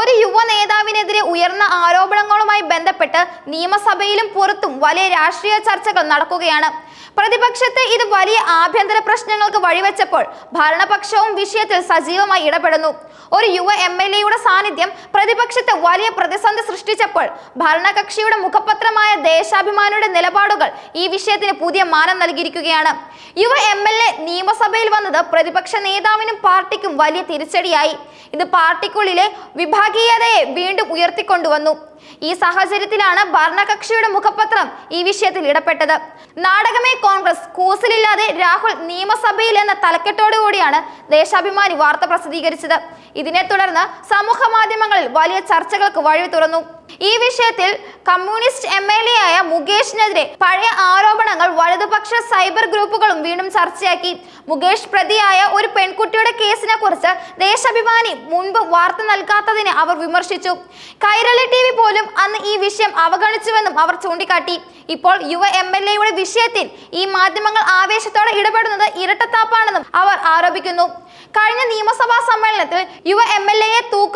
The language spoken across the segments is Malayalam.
ഒരു യുവ നേതാവിനെതിരെ ഉയർന്ന ആരോപണങ്ങളുമായി ബന്ധപ്പെട്ട് നിയമസഭയിലും പുറത്തും വലിയ രാഷ്ട്രീയ ചർച്ചകൾ നടക്കുകയാണ്. പ്രതിപക്ഷത്തെ ഇത് വലിയ ആഭ്യന്തര പ്രശ്നങ്ങൾക്ക് വഴിവെച്ചപ്പോൾ ഭരണപക്ഷവും വിഷയത്തിൽ സജീവമായി ഇടപെടുന്നു. ഒരു യുവ എം എൽ എയുടെ സാന്നിധ്യം പ്രതിപക്ഷത്തെ വലിയ പ്രതിസന്ധി സൃഷ്ടിച്ചപ്പോൾ ഭരണകക്ഷിയുടെ മുഖപത്രമായ ദേശാഭിമാനിയുടെ നിലപാടുകൾ ഈ വിഷയത്തിന് പുതിയ മാനം നൽകിയിരിക്കുകയാണ്. യുവ എം എൽ എ നിയമസഭയിൽ വന്നത് പ്രതിപക്ഷ നേതാവിനും പാർട്ടിക്കും വലിയ തിരിച്ചടിയായി. ഇത് പാർട്ടിക്കുള്ളിലെ വിഭാഗീയതയെ വീണ്ടും ഉയർത്തിക്കൊണ്ടുവന്നു. ഈ സാഹചര്യത്തിലാണ് ഭരണകക്ഷിയുടെ മുഖപത്രം ഈ വിഷയത്തിൽ ഇടപെട്ടത്. നാടകമേ കോൺഗ്രസ് കൂസലില്ലാതെ രാഹുൽ നിയമസഭയിൽ എന്ന തലക്കെട്ടോടുകൂടിയാണ് ദേശാഭിമാനി വാർത്ത പ്രസിദ്ധീകരിച്ചത്. ഇതിനെ തുടർന്ന് സമൂഹ മാധ്യമങ്ങളിൽ വലിയ ചർച്ചകൾക്ക് വഴി തുറന്നു ഈ വിഷയത്തിൽ കമ്മ്യൂണിസ്റ്റ് എം എൽ എ ആയ മുകേഷിനെതിരെ പഴയ ആരോപണങ്ങൾ വലതുപക്ഷ സൈബർ ഗ്രൂപ്പുകളും വീണ്ടും ചർച്ചയാക്കി. മുകേഷ് പ്രതിയായ ഒരു പെൺകുട്ടിയുടെ കേസിനെ കുറിച്ച് ദേശാഭിമാനി മുൻപ് വാർത്ത നൽകാത്തതിനെ അവർ വിമർശിച്ചു. കൈരളി ടി വി പോലും അന്ന് ഈ വിഷയം അവഗണിച്ചുവെന്നും അവർ ചൂണ്ടിക്കാട്ടി. ഇപ്പോൾ യുവ എം എൽ എയുടെ വിഷയത്തിൽ ഈ മാധ്യമങ്ങൾ ആവേശത്തോടെ ഇടപെടുന്നത് ഇരട്ടത്താപ്പാണെന്നും അവർ ആരോപിക്കുന്നു. കഴിഞ്ഞ നിയമസഭാ സമ്മേളനത്തിൽ യുവ എം എൽ എയെ തൂക്കുമെന്ന്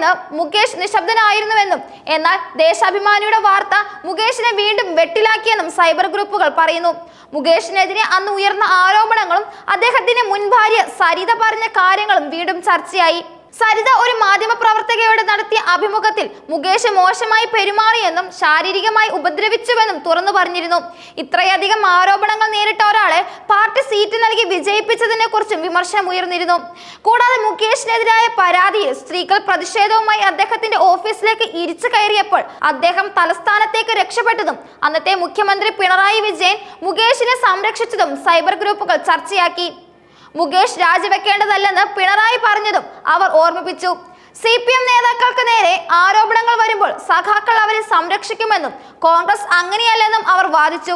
ഭയന്ന് മുകേഷ് നിശബ്ദനായിരുന്നുവെന്നും എന്നാൽ ദേശാഭിമാനിയുടെ വാർത്ത മുകേഷിനെ വീണ്ടും വെട്ടിലാക്കിയെന്നും സൈബർ ഗ്രൂപ്പുകൾ പറയുന്നു. മുകേഷിനെതിരെ അന്ന് ഉയർന്ന ആരോപണങ്ങളും അദ്ദേഹത്തിന്റെ മുൻഭാര്യ സരിത പറഞ്ഞ കാര്യങ്ങളും വീണ്ടും ചർച്ചയായി. സരിത ഒരു മാധ്യമ പ്രവർത്തകയോട് നടത്തിയ അഭിമുഖത്തിൽ മുകേഷ് മോശമായി പെരുമാറിയെന്നും ശാരീരികമായി ഉപദ്രവിച്ചുവെന്നും തുറന്നു പറഞ്ഞിരുന്നു. ഇത്രയധികം ആരോപണങ്ങൾ നേരിട്ട ഒരാളെ പാർട്ടി സീറ്റ് നൽകി വിജയിപ്പിച്ചതിനെ കുറിച്ചും വിമർശനം ഉയർന്നിരുന്നു. കൂടാതെ മുകേഷിനെതിരായ പരാതിയിൽ സ്ത്രീകൾ പ്രതിഷേധവുമായി അദ്ദേഹത്തിന്റെ ഓഫീസിലേക്ക് ഇരിച്ചു കയറിയപ്പോൾ അദ്ദേഹം തലസ്ഥാനത്തേക്ക് രക്ഷപ്പെട്ടതും അന്നത്തെ മുഖ്യമന്ത്രി പിണറായി വിജയൻ മുകേഷിനെ സംരക്ഷിച്ചതും സൈബർ ഗ്രൂപ്പുകൾ ചർച്ചയാക്കി. മുകേഷ് രാജിവെക്കേണ്ടതല്ലെന്ന് പിണറായി പറഞ്ഞതും അവർ ഓർമ്മിപ്പിച്ചു. സി പി എം നേതാക്കൾക്ക് നേരെ ആരോപണങ്ങൾ വരുമ്പോൾ സഖാക്കൾ അവരെ സംരക്ഷിക്കുമെന്നും കോൺഗ്രസ് അങ്ങനെയല്ലെന്നും അവർ വാദിച്ചു.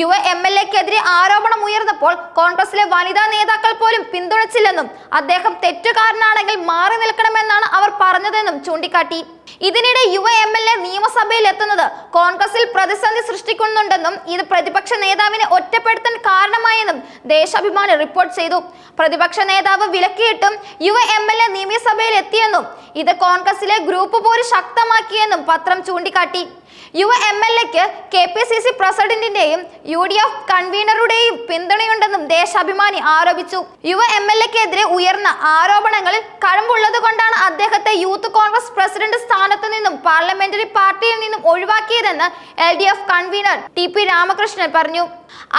യുവ എം എൽ എക്കെതിരെ ആരോപണം ഉയർന്നപ്പോൾ കോൺഗ്രസിലെ വനിതാ നേതാക്കൾ പോലും പിന്തുണച്ചില്ലെന്നും അദ്ദേഹം തെറ്റുകാരനാണെങ്കിൽ മാറി നിൽക്കണമെന്നാണ് അവർ പറഞ്ഞതെന്നും ചൂണ്ടിക്കാട്ടി. ഇതിനിടെ യുവ എം എൽ എ നിയമസഭയിൽ എത്തുന്നത് കോൺഗ്രസിൽ പ്രതിസന്ധി സൃഷ്ടിക്കുന്നുണ്ടെന്നും ഇത് പ്രതിപക്ഷ നേതാവിനെ ഒറ്റപ്പെടുത്താൻ കാരണമായെന്നും ദേശാഭിമാനി റിപ്പോർട്ട് ചെയ്തു. പ്രതിപക്ഷ നേതാവ് വിലക്കിയിട്ടും യുവ എം എൽ എ നിയമസഭയിൽ എത്തിയെന്നും ഇത് കോൺഗ്രസിലെ ഗ്രൂപ്പ് പോര് ശക്തമാക്കിയെന്നും പത്രം ചൂണ്ടിക്കാട്ടി. യുവ എം എൽ എക്ക് കെ പി സി സി പ്രസിഡന്റിന്റെയും യു ഡി എഫ് കൺവീനറുടെയും പിന്തുണയുണ്ടെന്നും ദേശാഭിമാനി ആരോപിച്ചു. യുവ എം എൽ എക്കെതിരെ ഉയർന്ന ആരോപണങ്ങളിൽ കഴമ്പുള്ളത് കൊണ്ടാണ് അദ്ദേഹത്തെ യൂത്ത് കോൺഗ്രസ് പ്രസിഡന്റ് സ്ഥാനത്ത് നിന്നും പാർലമെന്ററി പാർട്ടിയിൽ നിന്നും ഒഴിവാക്കിയതെന്ന് L D F convener T P Ramakrishnan പറഞ്ഞു.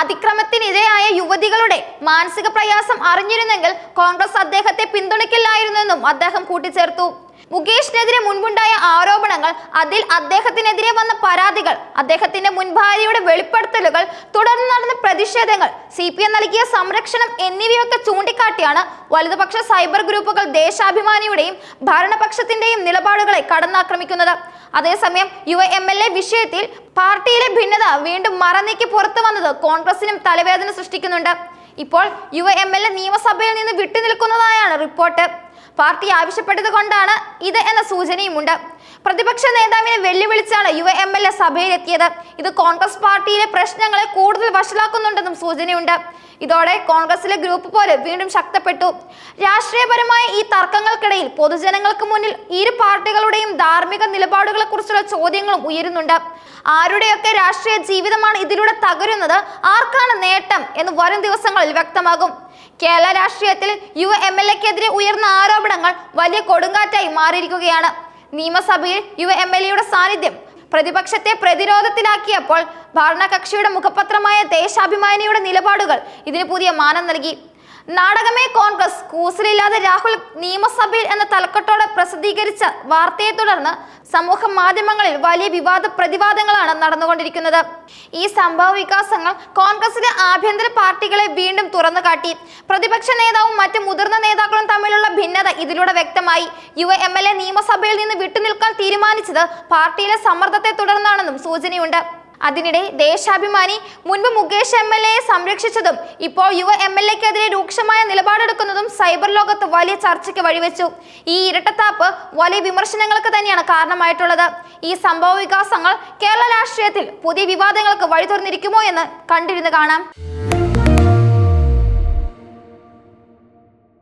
അതിക്രമത്തിനിരയായ യുവതികളുടെ മാനസിക പ്രയാസം അറിഞ്ഞിരുന്നെങ്കിൽ കോൺഗ്രസ് അദ്ദേഹത്തെ പിന്തുണയ്ക്കില്ലായിരുന്നെന്നും അദ്ദേഹം കൂട്ടിച്ചേർത്തു. മുകേഷിനെതിരെ മുൻപുണ്ടായ ആരോപണങ്ങൾ അതിൽ അദ്ദേഹത്തിനെതിരെ വന്ന പരാതികൾ അദ്ദേഹത്തിന്റെ മുൻഭാര്യയുടെ വെളിപ്പെടുത്തലുകൾ തുടർന്ന് നടന്ന പ്രതിഷേധങ്ങൾ സി പി എം നൽകിയ സംരക്ഷണം എന്നിവയൊക്കെ ചൂണ്ടിക്കാട്ടിയാണ് വലതുപക്ഷ സൈബർ ഗ്രൂപ്പുകൾ ദേശാഭിമാനിയുടെയും ഭരണപക്ഷത്തിന്റെയും നിലപാടുകളെ കടന്നാക്രമിക്കുന്നത്. അതേസമയം യു എം എൽ എ വിഷയത്തിൽ പാർട്ടിയിലെ ഭിന്നത വീണ്ടും മറനീക്കി പുറത്തു വന്നത് കോൺഗ്രസിനും തലവേദന സൃഷ്ടിക്കുന്നുണ്ട്. ഇപ്പോൾ യു എം എൽ എ നിയമസഭയിൽ നിന്ന് വിട്ടുനിൽക്കുന്നതായാണ് റിപ്പോർട്ട്. പാർട്ടി ആവശ്യപ്പെട്ടത് കൊണ്ടാണ് ഇത് എന്ന സൂചനയുമുണ്ട്. പ്രതിപക്ഷ നേതാവിനെ വെല്ലുവിളിച്ചാണ് യു എം എൽ എ സഭയിലെത്തിയത്. ഇത് കോൺഗ്രസ് പാർട്ടിയിലെ പ്രശ്നങ്ങളെ കൂടുതൽ വഷളാക്കുന്നുണ്ടെന്നും സൂചനയുണ്ട്. ഇതോടെ കോൺഗ്രസിലെ ഗ്രൂപ്പ് പോലെ വീണ്ടും ശക്തപ്പെട്ടു. രാഷ്ട്രീയപരമായ ഈ തർക്കങ്ങൾക്കിടയിൽ പൊതുജനങ്ങൾക്ക് മുന്നിൽ ഇരു പാർട്ടികളുടെയും ധാർമ്മിക നിലപാടുകളെ കുറിച്ചുള്ള ചോദ്യങ്ങളും ഉയരുന്നുണ്ട്. ആരുടെയൊക്കെ രാഷ്ട്രീയ ജീവിതമാണ് ഇതിലൂടെ തകരുന്നത്? ആർക്കാണ് നേട്ടം എന്ന് വരും ദിവസങ്ങളിൽ വ്യക്തമാകും. കേരള രാഷ്ട്രീയത്തിൽ യു എം എൽ എക്കെതിരെ ഉയർന്ന ആരോപണങ്ങൾ വലിയ കൊടുങ്കാറ്റായി മാറിയിരിക്കുകയാണ്. നിയമസഭയിൽ യു എം എൽ എയുടെ സാന്നിധ്യം പ്രതിപക്ഷത്തെ പ്രതിരോധത്തിലാക്കിയപ്പോൾ ഭരണകക്ഷിയുടെ മുഖപത്രമായ ദേശാഭിമാനിയുടെ നിലപാടുകൾ ഇതിന് പുതിയ മാനം നൽകി. നാടകമേ കോൺഗ്രസ്. കൂസലില്ലാതെ രാഹുൽ നിയമസഭയിൽ എന്ന തലക്കെട്ടോടെ പ്രസിദ്ധീകരിച്ച വാർത്തയെ തുടർന്ന് സമൂഹ മാധ്യമങ്ങളിൽ വലിയ വിവാദ പ്രതിവാദങ്ങളാണ് നടന്നുകൊണ്ടിരിക്കുന്നത്. ഈ സംഭവ വികാസങ്ങൾ കോൺഗ്രസിലെ ആഭ്യന്തര പാർട്ടികളെ വീണ്ടും തുറന്നു കാട്ടി പ്രതിപക്ഷ നേതാവും മറ്റ് മുതിർന്ന നേതാക്കളും തമ്മിലുള്ള ഭിന്നത ഇതിലൂടെ വ്യക്തമായി. യു എം എൽ എ നിയമസഭയിൽ നിന്ന് വിട്ടുനിൽക്കാൻ തീരുമാനിച്ചത് പാർട്ടിയിലെ സമ്മർദ്ദത്തെ തുടർന്നാണെന്നും സൂചനയുണ്ട്. അതിനിടെ ദേശാഭിമാനി മുൻപ് മുകേഷ് എം എൽ എയെ സംരക്ഷിച്ചതും ഇപ്പോൾ യുവ എം എൽ എക്കെതിരെ രൂക്ഷമായ നിലപാടെടുക്കുന്നതും സൈബർ ലോകത്ത് വലിയ ചർച്ചയ്ക്ക് വഴിവെച്ചു. ഈ ഇരട്ടത്താപ്പ് വലിയ വിമർശനങ്ങൾക്ക് തന്നെയാണ് കാരണമായിട്ടുള്ളത്. ഈ സംഭവ വികാസങ്ങൾ കേരള രാഷ്ട്രീയത്തിൽ പുതിയ വിവാദങ്ങൾക്ക് വഴി തുറന്നിരിക്കുമോ എന്ന് കണ്ടിരുന്നു കാണാം.